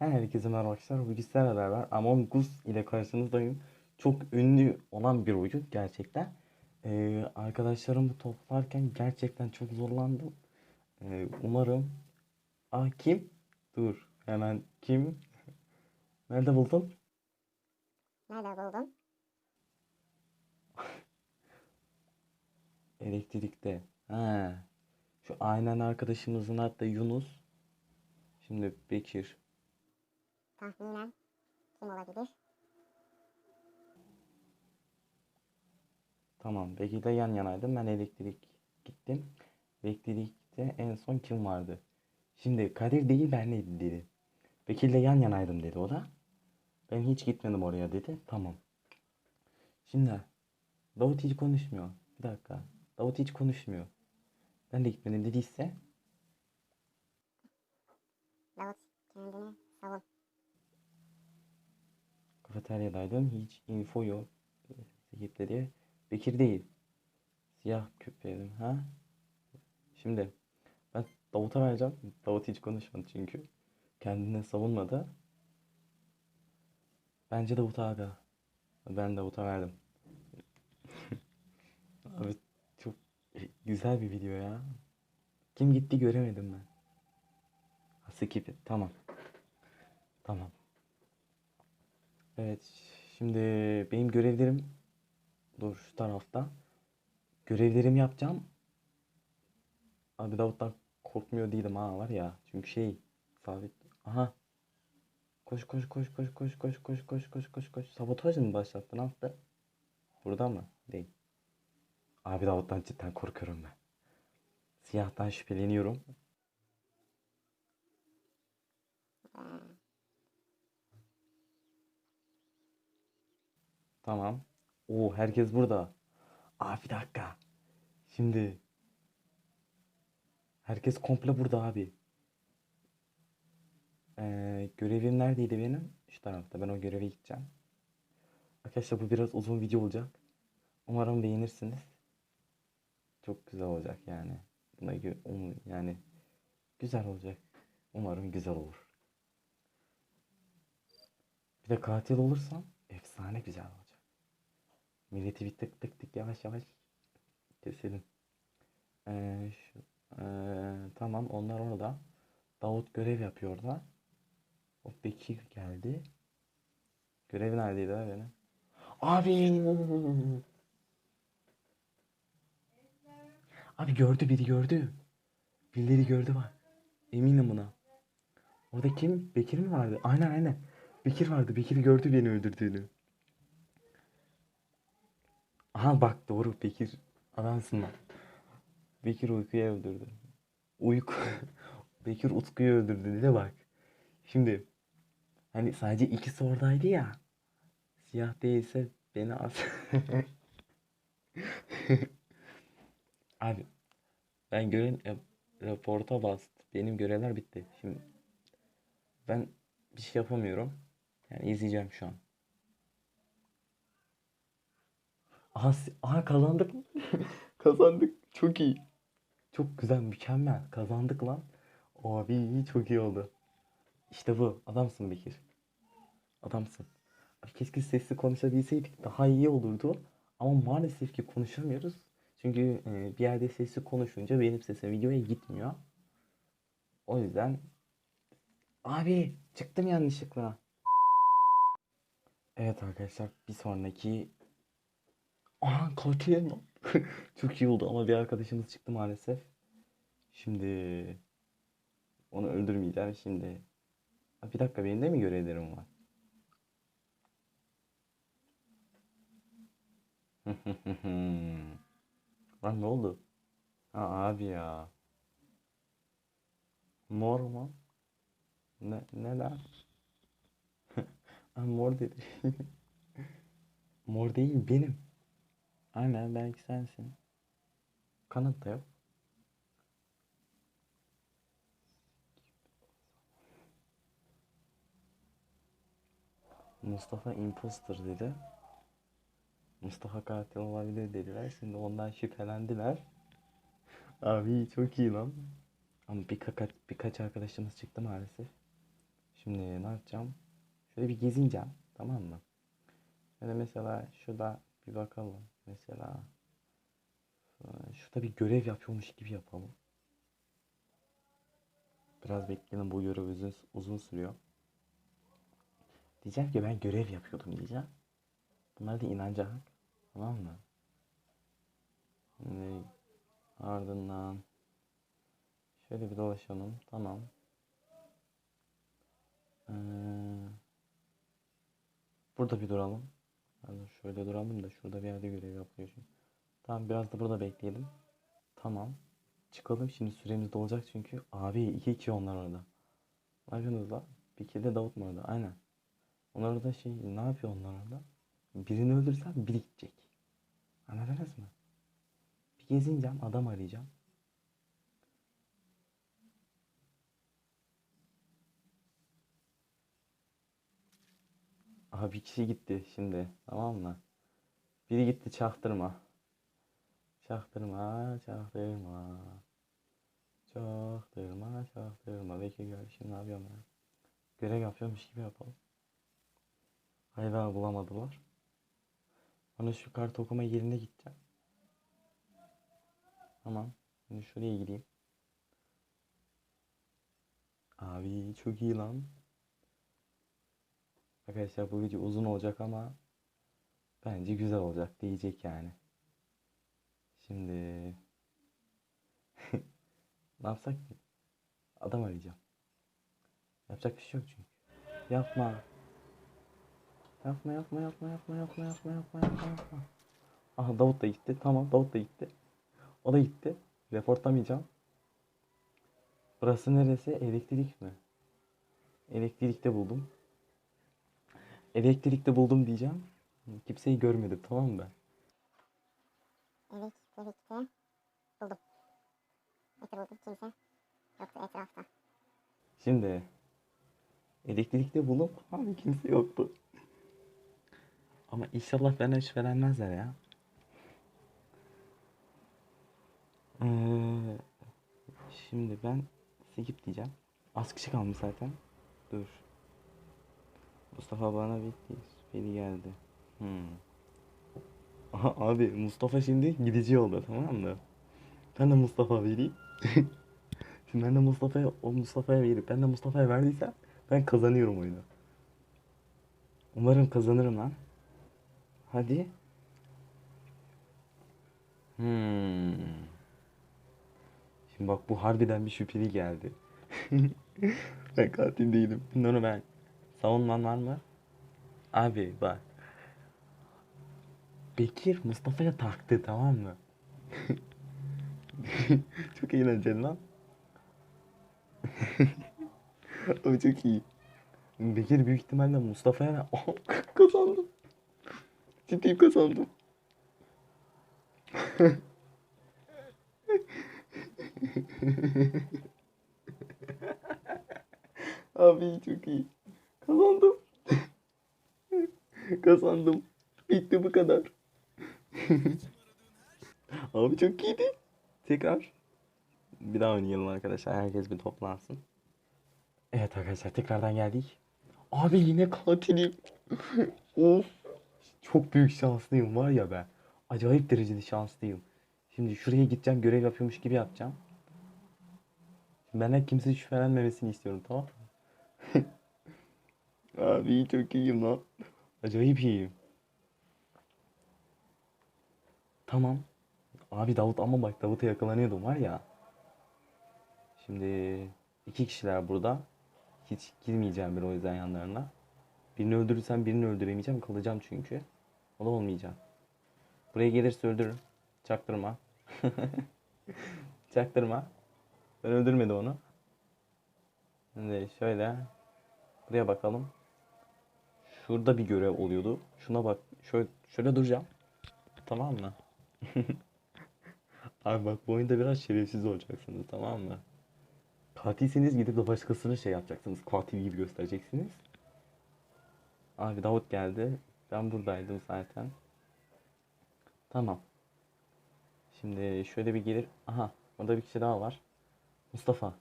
Herkese merhaba arkadaşlar. Bugün sizlerle beraber Among Us ile karşınızdayım. Çok ünlü olan bir oyun gerçekten. Ee, arkadaşlarımı toplarken gerçekten çok zorlandım. Ee, umarım... Aa kim? Dur hemen kim? Nerede buldun? Nerede buldun? Elektrikte. Ha. Şu aynen arkadaşımızın adı Yunus. Şimdi Bekir. Tahminen kim olabilir? Tamam. Bekir'le yan yanaydım. Ben elektrik gittim. Elektrikte en son kim vardı? Şimdi Kadir değil ben ne dedi. Bekir'le yan yanaydım dedi o da. Ben hiç gitmedim oraya dedi. Tamam. Şimdi Davut hiç konuşmuyor. Bir dakika. Davut hiç konuşmuyor. Ben de gitmedim dediyse Davut kendini savun. Kafeteryadaydım. Hiç info yok. Ekipleri. Bekir değil. Siyah küpeydim. Ha? Şimdi ben Davut'a vereceğim. Davut hiç konuşmadı çünkü. Kendini savunmadı. Bence Davut aga. Ben Davut'a verdim. Abi çok güzel bir video ya. Kim gitti göremedim ben. Skip. Tamam. Tamam. Evet. Şimdi benim görevlerim dur şu tarafta. Görevlerimi yapacağım. Abi Davut'tan korkmuyor değilim ha var ya. Çünkü şey sabit. Aha. Koş koş koş koş koş koş koş koş koş koş koş. Sabotaj mı başlattı? Ne yaptı? Burada mı? Değil. Abi Davut'tan cidden korkuyorum ben. Siyahtan şüpheleniyorum. Tamam. Oo herkes burada. Aa bir dakika. Şimdi herkes komple burada abi. Ee, görevim neredeydi benim? Şu tarafta. Ben o göreve gideceğim. Arkadaşlar bu biraz uzun video olacak. Umarım beğenirsiniz. Çok güzel olacak yani. Buna um- yani güzel olacak. Umarım güzel olur. Bir de katil olursam efsane güzel olacak. Milleti bir tık tık tık yavaş yavaş keselim. Ee, şu, ee, tamam onlar orada. Davut görev yapıyor orada. O Bekir geldi. Görev neredeydi abi benim? Abi! Abi gördü biri gördü. Birileri gördü bak. Eminim buna. Orada kim? Bekir mi vardı? Aynen aynen. Bekir vardı. Bekir gördü beni öldürdüğünü. Aha bak doğru Bekir. Adamsın lan. Bekir uykuya öldürdü. Uyku. Bekir Utku'yu öldürdü dedi bak. Şimdi hani sadece ikisi oradaydı ya. Siyah değilse beni as. Abi ben gören e, raporta bastım. Benim görevler bitti. Şimdi ben bir şey yapamıyorum. Yani izleyeceğim şu an. Aha, aha kazandık. kazandık. Çok iyi. Çok güzel, mükemmel. Kazandık lan. Abi çok iyi oldu. İşte bu. Adamsın Bekir. Adamsın. Abi keşke sesli konuşabilseydik daha iyi olurdu. Ama maalesef ki konuşamıyoruz. Çünkü e, bir yerde sesli konuşunca benim sesim videoya gitmiyor. O yüzden abi çıktım yanlışlıkla. Evet arkadaşlar bir sonraki Aha katil lan. Çok iyi oldu ama bir arkadaşımız çıktı maalesef. Şimdi onu öldürmeyeceğim şimdi. Ha, bir dakika benim de mi görevlerim var? Lan ne oldu? Ha abi ya. Mor mu? Ne, neden? ha, mor dedi. mor değil benim. Aynen belki sensin. Kanıt da yok. Mustafa imposter dedi. Mustafa katil olabilir dediler. Şimdi ondan şüphelendiler. Abi çok iyi lan. Ama birkaç, birkaç arkadaşımız çıktı maalesef. Şimdi ne yapacağım? Şöyle bir gezineceğim. Tamam mı? Yani mesela şurada bir bakalım. Mesela e, şurada bir görev yapıyormuş gibi yapalım. Biraz bekleyelim bu görev uzun, uzun sürüyor. Diyeceğim ki ben görev yapıyordum diyeceğim. Bunlar da inanacak. Tamam mı? Şimdi ardından şöyle bir dolaşalım. Tamam. Ee, burada bir duralım. Pardon, şöyle duralım da şurada bir yerde görev yapıyor çünkü. Tamam biraz da burada bekleyelim. Tamam. Çıkalım şimdi süremiz dolacak çünkü. Abi iki kişi onlar orada. Lan? Bir kere de Davut mu orada? Aynen. Onlar orada şey ne yapıyor onlar orada? Birini öldürsem biri gidecek. Anladınız mı? Bir gezineceğim adam arayacağım. Aha bir kişi gitti şimdi tamam mı? Biri gitti çaktırma. Çaktırma, çaktırma. Çaktırma, çaktırma. Bekir gel şimdi ne yapıyorum ya? Görev yapıyormuş gibi yapalım. Hayvan bulamadılar. Bana şu kart okuma yerine gideceğim. Tamam. Şimdi şuraya gideyim. Abi çok iyi lan. Arkadaşlar bu video uzun olacak ama bence güzel olacak diyecek yani. Şimdi ne yapsak ki? Adam arayacağım. Yapacak bir şey yok çünkü. Yapma. Yapma yapma yapma yapma yapma yapma yapma yapma yapma. Aha Davut da gitti. Tamam Davut da gitti. O da gitti. Reportlamayacağım. Burası neresi? Elektrik mi? Elektrikte buldum. Elektrikte buldum diyeceğim. Kimseyi görmedim tamam mı? Elektrikte buldum. Bekir buldum. Kimse yoktu etrafta. Şimdi elektrikte bulup abi kimse yoktu. Ama inşallah benden şüphelenmezler ya. Ee, şimdi ben skip diyeceğim. Az kişi kalmış zaten. Dur. Mustafa bana bitti. Beni geldi. Hmm. Aha, abi Mustafa şimdi gidici oldu tamam mı? Ben de Mustafa vereyim. Şimdi ben de Mustafa'ya o Mustafa'ya verip ben de Mustafa'ya verdiysem ben kazanıyorum oyunu. Umarım kazanırım lan. Hadi. Hmm. Şimdi bak bu harbiden bir şüpheli geldi. ben katil değilim. Bunu ben. Savunman var mı? Abi bak. Bekir Mustafa'ya taktı tamam mı? Çok eğlenceli lan. Abi çok iyi. Bekir büyük ihtimalle Mustafa'ya. Aha, kazandım. Ciddiyim kazandım. Abi çok iyi. Kazandım. Kazandım. Bitti bu kadar. Abi çok iyiydi. Tekrar. Bir daha oynayalım arkadaşlar. Herkes bir toplansın. Evet arkadaşlar tekrardan geldik. Abi yine katilim. of. Çok büyük şanslıyım var ya ben. Acayip derecede şanslıyım. Şimdi şuraya gideceğim görev yapıyormuş gibi yapacağım. Benden kimse şüphelenmemesini istiyorum tamam mı? Abi çok iyiyim lan. Acayip iyiyim. Tamam. Abi Davut ama bak Davut'a yakalanıyordum var ya. Şimdi iki kişiler burada. Hiç girmeyeceğim bir o yüzden yanlarına. Birini öldürürsem birini öldüremeyeceğim. Kalacağım çünkü. O da olmayacak. Buraya gelirse öldürürüm. Çaktırma. Çaktırma. Ben öldürmedim onu. Şimdi şöyle. Buraya bakalım. Şurada bir görev oluyordu. Şuna bak. Şöyle, şöyle duracağım. Tamam mı? Abi bak bu oyunda biraz şerefsiz olacaksınız tamam mı? Katilseniz gidip de başkasına şey yapacaksınız. Katil gibi göstereceksiniz. Abi Davut geldi. Ben buradaydım zaten. Tamam. Şimdi şöyle bir gelir. Aha orada bir kişi daha var. Mustafa.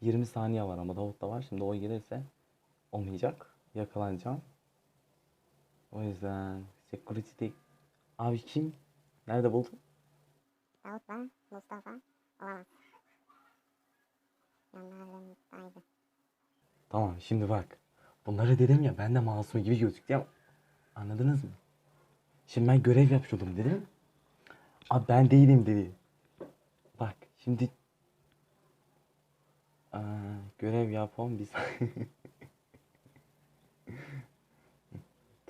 20 saniye var ama Davut da var. Şimdi o gelirse olmayacak. Yakalanacağım. O yüzden security Abi kim? Nerede buldun? Davut'la Mustafa olamaz. Yanlarındaydı. Tamam şimdi bak. Bunları dedim ya ben de masum gibi gözüktü ama anladınız mı? Şimdi ben görev yapıyordum dedim. Abi ben değilim dedi. Bak şimdi Aa, görev yapalım biz.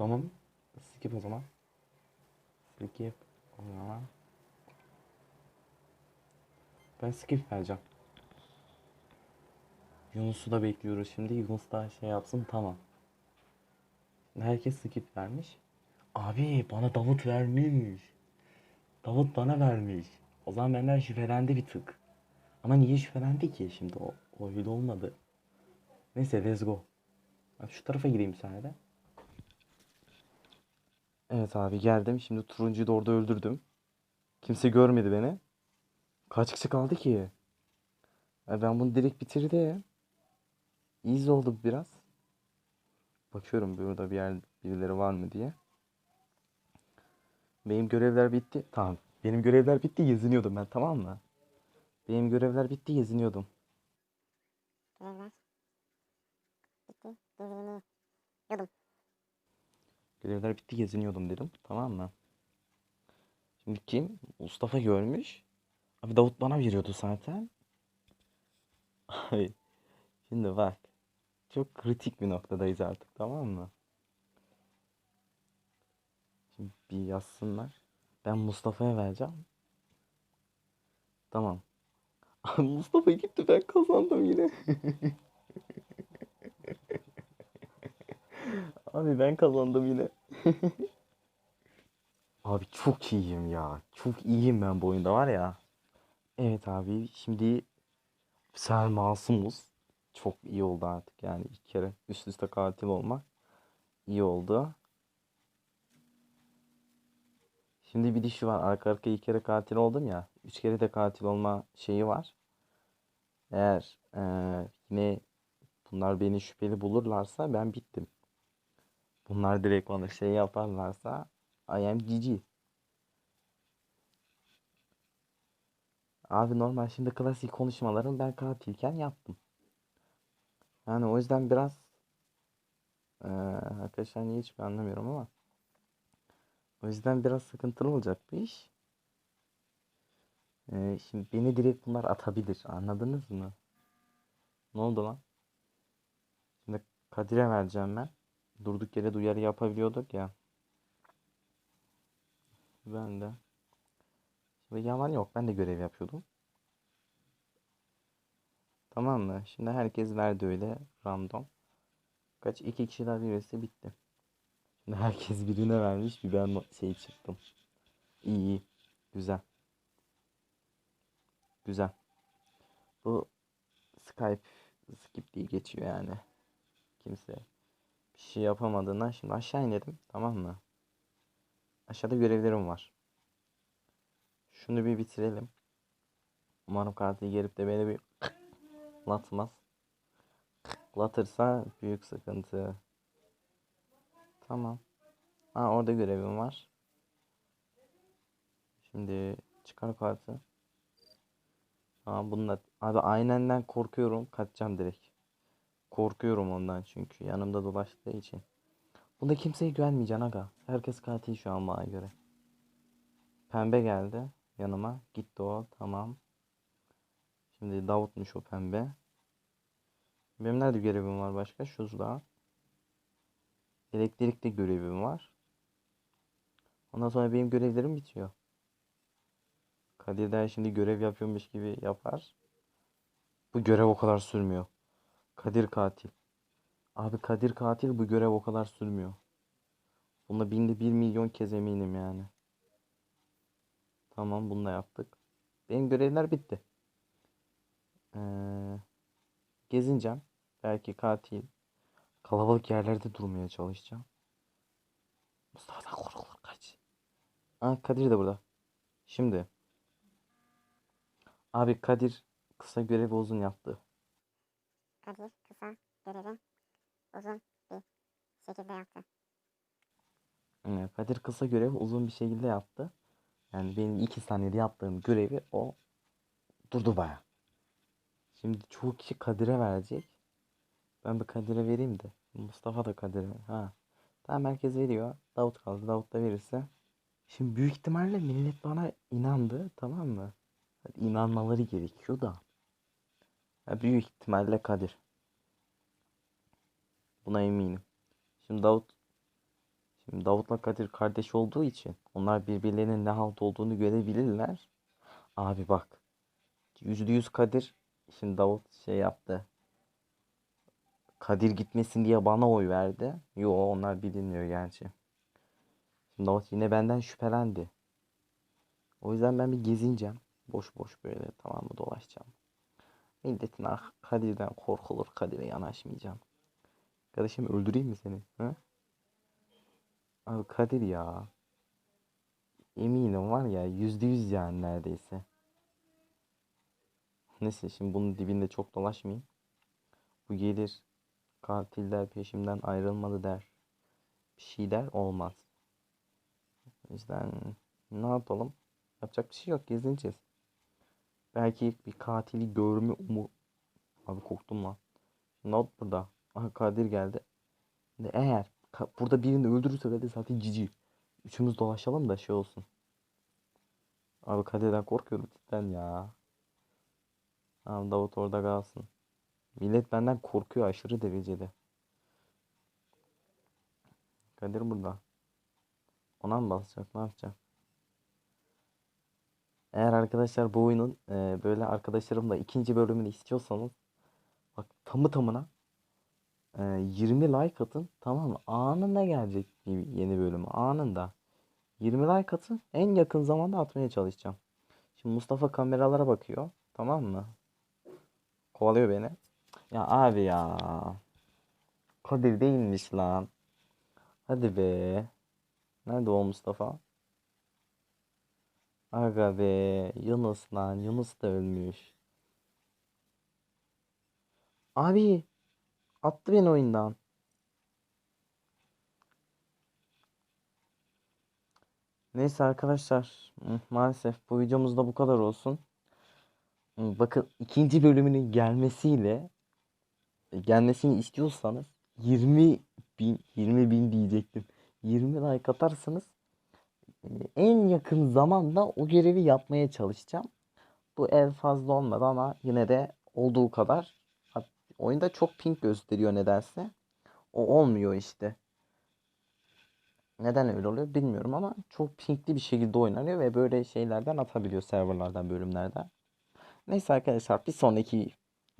tamam. Skip o zaman. Skip o zaman. Ben skip vereceğim. Yunus'u da bekliyoruz şimdi. Yunus da şey yapsın tamam. Herkes skip vermiş. Abi bana Davut vermiş. Davut bana vermiş. O zaman benden şüphelendi bir tık. Ama niye şüphelendi ki şimdi o, o olmadı. Neyse let's go. Şu tarafa gireyim sen de. Evet abi geldim. Şimdi turuncuyu da orada öldürdüm. Kimse görmedi beni. Kaç kişi kaldı ki? Ya ben bunu direkt bitirdim. İyiyiz oldu biraz. Bakıyorum burada bir yer birileri var mı diye. Benim görevler bitti. Tamam. Benim görevler bitti. Geziniyordum ben tamam mı? Benim görevler bitti. Geziniyordum. Görevler. Bitti. Gezini. Görevler bitti. Geziniyordum dedim. Tamam mı? Şimdi kim? Mustafa görmüş. Abi Davut bana veriyordu zaten. Abi şimdi bak. Çok kritik bir noktadayız artık tamam mı? Şimdi bir yazsınlar. Ben Mustafa'ya vereceğim. Tamam. Mustafa gitti ben kazandım yine. Abi ben kazandım yine. Abi çok iyiyim ya. Çok iyiyim ben bu oyunda var ya. Evet abi şimdi sen masumuz. Çok iyi oldu artık yani ilk kere üst üste katil olmak iyi oldu. Şimdi bir de şu var arka arkaya iki kere katil oldum ya. Üç kere de katil olma şeyi var. Eğer eee, yine bunlar beni şüpheli bulurlarsa ben bittim. Bunlar direkt bana şey yaparlarsa I am GG. Abi normal şimdi klasik konuşmalarımı ben katilken yaptım. Yani o yüzden biraz eee arkadaşlar niye hiçbir anlamıyorum ama o yüzden biraz sıkıntılı olacak bu iş. Eee, şimdi beni direkt bunlar atabilir. Anladınız mı? Ne oldu lan? Şimdi Kadir'e vereceğim ben. Durduk yere duyarı yapabiliyorduk ya. Ben de. Şimdi yalan yok. Ben de görev yapıyordum. Tamam mı? Şimdi herkes verdi öyle random. Kaç iki kişi daha birisi bitti. Şimdi herkes birine vermiş. Bir ben şey çıktım. İyi iyi. Güzel. Güzel. Bu Skype skip diye geçiyor yani. Kimse şey yapamadığından şimdi aşağı inelim. Tamam mı? Aşağıda görevlerim var. Şunu bir bitirelim. Umarım katil gelip de beni bir latmaz. Latırsa büyük sıkıntı. Tamam. Ha orada görevim var. Şimdi çıkar kartı. Tamam bununla abi aynenden korkuyorum. Kaçacağım direkt. Korkuyorum ondan çünkü yanımda dolaştığı için. Bunda kimseye güvenmeyeceksin aga. Herkes katil şu an bana göre. Pembe geldi yanıma. Gitti o. Tamam. Şimdi Davut'muş o pembe. Benim nerede görevim var başka? Şurada. Elektrikte görevim var. Ondan sonra benim görevlerim bitiyor. Kadir de şimdi görev yapıyormuş gibi yapar. Bu görev o kadar sürmüyor. Kadir katil. Abi Kadir katil bu görev o kadar sürmüyor. Bunda binde bir milyon kez eminim yani. Tamam bunu da yaptık. Benim görevler bitti. Ee, gezineceğim. Belki katil. Kalabalık yerlerde durmaya çalışacağım. Mustafa'dan korkulur kaç. Aa Kadir de burada. Şimdi. Abi Kadir kısa görevi uzun yaptı. Kadir kısa görevi uzun bir şekilde yaptı. Ee, Kadir kısa görevi uzun bir şekilde yaptı. Yani benim iki saniyede yaptığım görevi o durdu baya. Şimdi çoğu kişi Kadir'e verecek. Ben bir Kadir'e vereyim de. Mustafa da Kadir'e. Ha. Tamam herkes veriyor. Davut kaldı. Davut da verirse. Şimdi büyük ihtimalle millet bana inandı. Tamam mı? İnanmaları gerekiyor da. Ha, büyük ihtimalle Kadir. Buna eminim. Şimdi Davut Şimdi Davut'la Kadir kardeş olduğu için onlar birbirlerinin ne halt olduğunu görebilirler. Abi bak. Yüzde yüz Kadir. Şimdi Davut şey yaptı. Kadir gitmesin diye bana oy verdi. Yo onlar bilinmiyor gerçi. Şimdi Davut yine benden şüphelendi. O yüzden ben bir gezineceğim. Boş boş böyle tamam mı dolaşacağım. Milletin ah Kadir'den korkulur. Kadir'e yanaşmayacağım. Kardeşim öldüreyim mi seni? Ha? Abi Kadir ya. Eminim var ya yüzde yüz yani neredeyse. Neyse şimdi bunun dibinde çok dolaşmayayım. Bu gelir katiller peşimden ayrılmadı der. Bir şey der olmaz. O yüzden ne yapalım? Yapacak bir şey yok gezineceğiz. Belki bir katili görme umu... Abi korktum lan. Not burada. Aha Kadir geldi. Şimdi Eğer burada birini öldürürse de zaten cici. Üçümüz dolaşalım da şey olsun. Abi Kadir'den korkuyorum cidden ya. Tamam Davut orada kalsın. Millet benden korkuyor aşırı derecede. Kadir burada. Ona mı basacak? Ne yapacak? Eğer arkadaşlar bu oyunun e, böyle arkadaşlarımla ikinci bölümünü istiyorsanız bak tamı tamına e, 20 like atın tamam mı? Anında gelecek yeni bölüm anında. 20 like atın en yakın zamanda atmaya çalışacağım. Şimdi Mustafa kameralara bakıyor tamam mı? Kovalıyor beni. Ya abi ya. Kadir değilmiş lan. Hadi be. Nerede o Mustafa? Aga be. Yunus lan. Yunus da ölmüş. Abi. Attı beni oyundan. Neyse arkadaşlar. Maalesef bu videomuz da bu kadar olsun. Bakın ikinci bölümünün gelmesiyle gelmesini istiyorsanız 20 bin 20 bin diyecektim. 20 like atarsanız e, en yakın zamanda o görevi yapmaya çalışacağım. Bu el fazla olmadı ama yine de olduğu kadar. Oyunda çok ping gösteriyor nedense. O olmuyor işte. Neden öyle oluyor bilmiyorum ama çok pingli bir şekilde oynanıyor ve böyle şeylerden atabiliyor serverlardan bölümlerden. Neyse arkadaşlar bir sonraki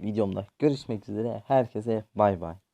videomda görüşmek üzere. Herkese bay bay.